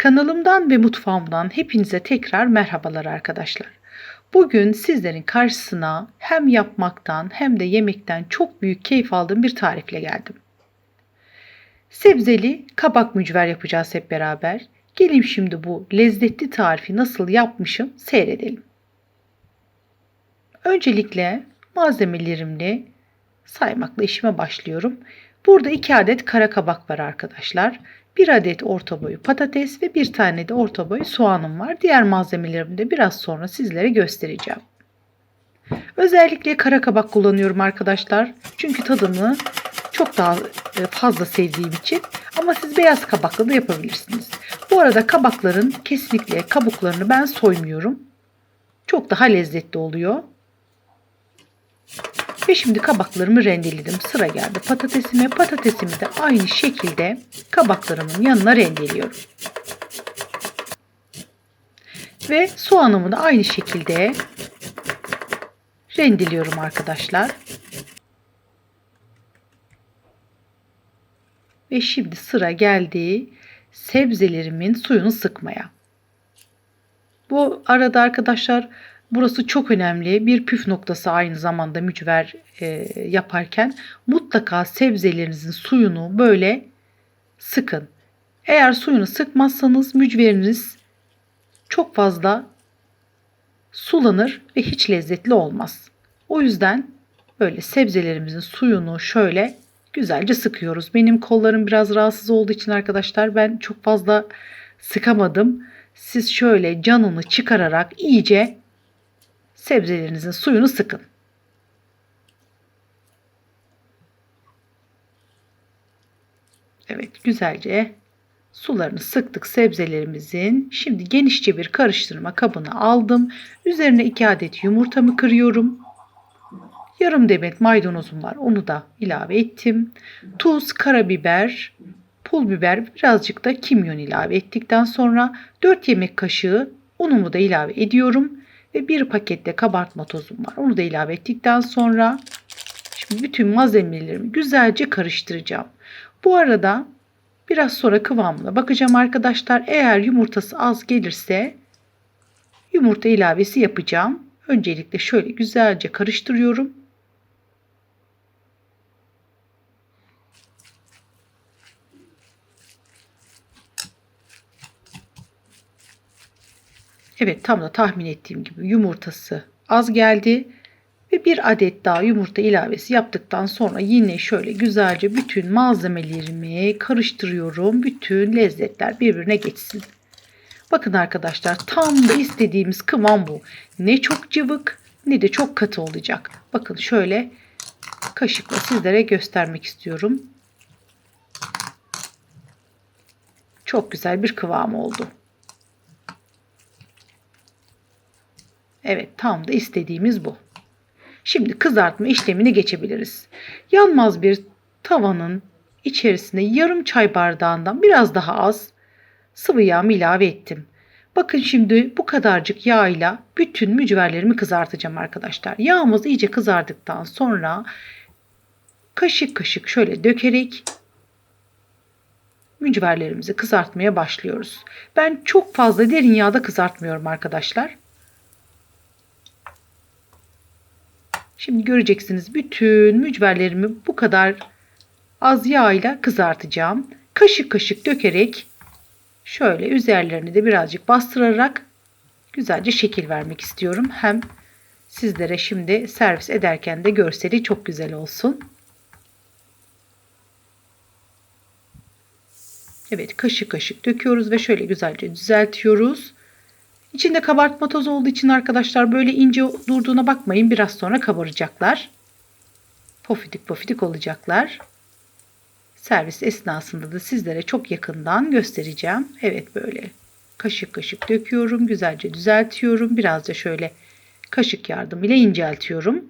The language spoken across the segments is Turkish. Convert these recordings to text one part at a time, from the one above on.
Kanalımdan ve mutfağımdan hepinize tekrar merhabalar arkadaşlar. Bugün sizlerin karşısına hem yapmaktan hem de yemekten çok büyük keyif aldığım bir tarifle geldim. Sebzeli kabak mücver yapacağız hep beraber. Gelin şimdi bu lezzetli tarifi nasıl yapmışım seyredelim. Öncelikle malzemelerimle saymakla işime başlıyorum. Burada 2 adet kara kabak var arkadaşlar. 1 adet orta boyu patates ve 1 tane de orta boyu soğanım var. Diğer malzemelerimi de biraz sonra sizlere göstereceğim. Özellikle kara kabak kullanıyorum arkadaşlar. Çünkü tadını çok daha e, fazla sevdiğim için ama siz beyaz kabakla da yapabilirsiniz. Bu arada kabakların kesinlikle kabuklarını ben soymuyorum. Çok daha lezzetli oluyor. Ve şimdi kabaklarımı rendeledim. Sıra geldi patatesime. Patatesimi de aynı şekilde kabaklarımın yanına rendeliyorum. Ve soğanımı da aynı şekilde rendeliyorum arkadaşlar. Ve şimdi sıra geldi sebzelerimin suyunu sıkmaya. Bu arada arkadaşlar Burası çok önemli. Bir püf noktası aynı zamanda mücver e, yaparken mutlaka sebzelerinizin suyunu böyle sıkın. Eğer suyunu sıkmazsanız mücveriniz çok fazla sulanır ve hiç lezzetli olmaz. O yüzden böyle sebzelerimizin suyunu şöyle güzelce sıkıyoruz. Benim kollarım biraz rahatsız olduğu için arkadaşlar ben çok fazla sıkamadım. Siz şöyle canını çıkararak iyice sebzelerinizin suyunu sıkın. Evet güzelce sularını sıktık sebzelerimizin. Şimdi genişçe bir karıştırma kabına aldım. Üzerine 2 adet yumurtamı kırıyorum. Yarım demet maydanozum var. Onu da ilave ettim. Tuz, karabiber, pul biber, birazcık da kimyon ilave ettikten sonra 4 yemek kaşığı unumu da ilave ediyorum ve bir pakette kabartma tozum var. Onu da ilave ettikten sonra şimdi bütün malzemelerimi güzelce karıştıracağım. Bu arada biraz sonra kıvamına bakacağım arkadaşlar. Eğer yumurtası az gelirse yumurta ilavesi yapacağım. Öncelikle şöyle güzelce karıştırıyorum. Evet tam da tahmin ettiğim gibi yumurtası az geldi. Ve bir adet daha yumurta ilavesi yaptıktan sonra yine şöyle güzelce bütün malzemelerimi karıştırıyorum. Bütün lezzetler birbirine geçsin. Bakın arkadaşlar tam da istediğimiz kıvam bu. Ne çok cıvık ne de çok katı olacak. Bakın şöyle kaşıkla sizlere göstermek istiyorum. Çok güzel bir kıvam oldu. Evet tam da istediğimiz bu. Şimdi kızartma işlemini geçebiliriz. Yanmaz bir tavanın içerisine yarım çay bardağından biraz daha az sıvı yağ ilave ettim. Bakın şimdi bu kadarcık yağ ile bütün mücverlerimi kızartacağım arkadaşlar. Yağımız iyice kızardıktan sonra kaşık kaşık şöyle dökerek mücverlerimizi kızartmaya başlıyoruz. Ben çok fazla derin yağda kızartmıyorum arkadaşlar. Şimdi göreceksiniz bütün mücverlerimi bu kadar az yağ ile kızartacağım. Kaşık kaşık dökerek şöyle üzerlerini de birazcık bastırarak güzelce şekil vermek istiyorum. Hem sizlere şimdi servis ederken de görseli çok güzel olsun. Evet kaşık kaşık döküyoruz ve şöyle güzelce düzeltiyoruz. İçinde kabartma tozu olduğu için arkadaşlar böyle ince durduğuna bakmayın. Biraz sonra kabaracaklar. Pofidik pofidik olacaklar. Servis esnasında da sizlere çok yakından göstereceğim. Evet böyle kaşık kaşık döküyorum. Güzelce düzeltiyorum. Biraz da şöyle kaşık yardımıyla inceltiyorum.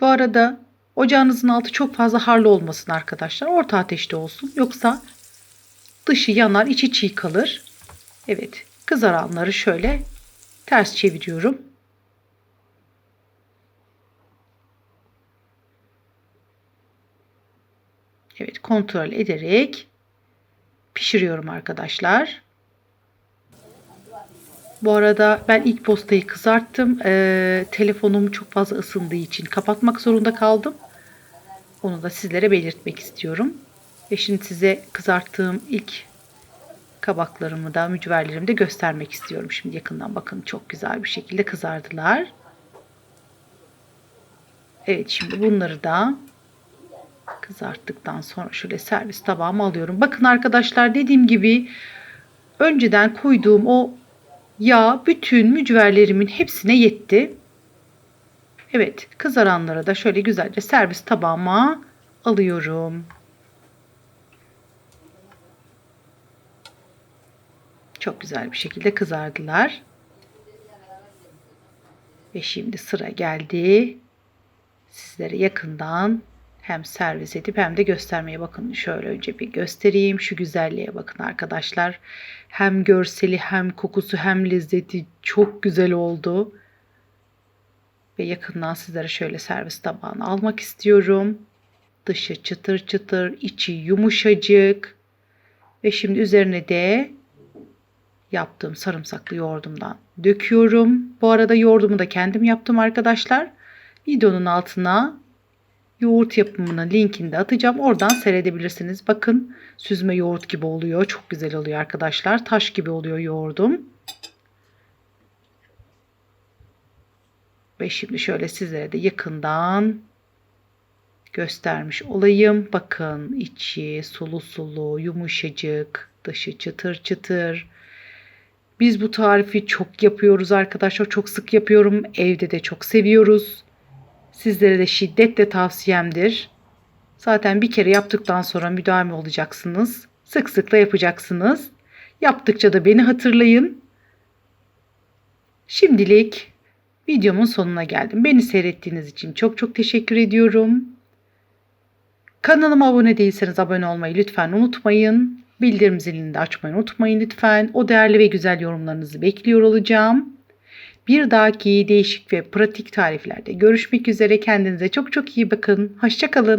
Bu arada Ocağınızın altı çok fazla harlı olmasın arkadaşlar. Orta ateşte olsun. Yoksa dışı yanar, içi çiğ kalır. Evet, kızaranları şöyle ters çeviriyorum. Evet kontrol ederek pişiriyorum arkadaşlar. Bu arada ben ilk postayı kızarttım. Ee, telefonum çok fazla ısındığı için kapatmak zorunda kaldım. Onu da sizlere belirtmek istiyorum. Ve şimdi size kızarttığım ilk kabaklarımı da mücverlerimi de göstermek istiyorum. Şimdi yakından bakın çok güzel bir şekilde kızardılar. Evet şimdi bunları da kızarttıktan sonra şöyle servis tabağıma alıyorum. Bakın arkadaşlar dediğim gibi önceden koyduğum o yağ bütün mücverlerimin hepsine yetti. Evet kızaranlara da şöyle güzelce servis tabağıma alıyorum. Çok güzel bir şekilde kızardılar. Ve şimdi sıra geldi. Sizlere yakından hem servis edip hem de göstermeye bakın. Şöyle önce bir göstereyim. Şu güzelliğe bakın arkadaşlar. Hem görseli hem kokusu hem lezzeti çok güzel oldu. Ve yakından sizlere şöyle servis tabağını almak istiyorum. Dışı çıtır çıtır, içi yumuşacık. Ve şimdi üzerine de yaptığım sarımsaklı yoğurdumdan döküyorum. Bu arada yoğurdumu da kendim yaptım arkadaşlar. Videonun altına yoğurt yapımının linkini de atacağım. Oradan seyredebilirsiniz. Bakın süzme yoğurt gibi oluyor. Çok güzel oluyor arkadaşlar. Taş gibi oluyor yoğurdum. Ve şimdi şöyle sizlere de yakından göstermiş olayım. Bakın içi sulu sulu, yumuşacık, dışı çıtır çıtır. Biz bu tarifi çok yapıyoruz arkadaşlar. Çok sık yapıyorum. Evde de çok seviyoruz. Sizlere de şiddetle tavsiyemdir. Zaten bir kere yaptıktan sonra müdahale olacaksınız. Sık sık da yapacaksınız. Yaptıkça da beni hatırlayın. Şimdilik videomun sonuna geldim. Beni seyrettiğiniz için çok çok teşekkür ediyorum. Kanalıma abone değilseniz abone olmayı lütfen unutmayın. Bildirim zilini de açmayı unutmayın lütfen. O değerli ve güzel yorumlarınızı bekliyor olacağım. Bir dahaki değişik ve pratik tariflerde görüşmek üzere. Kendinize çok çok iyi bakın. Hoşçakalın.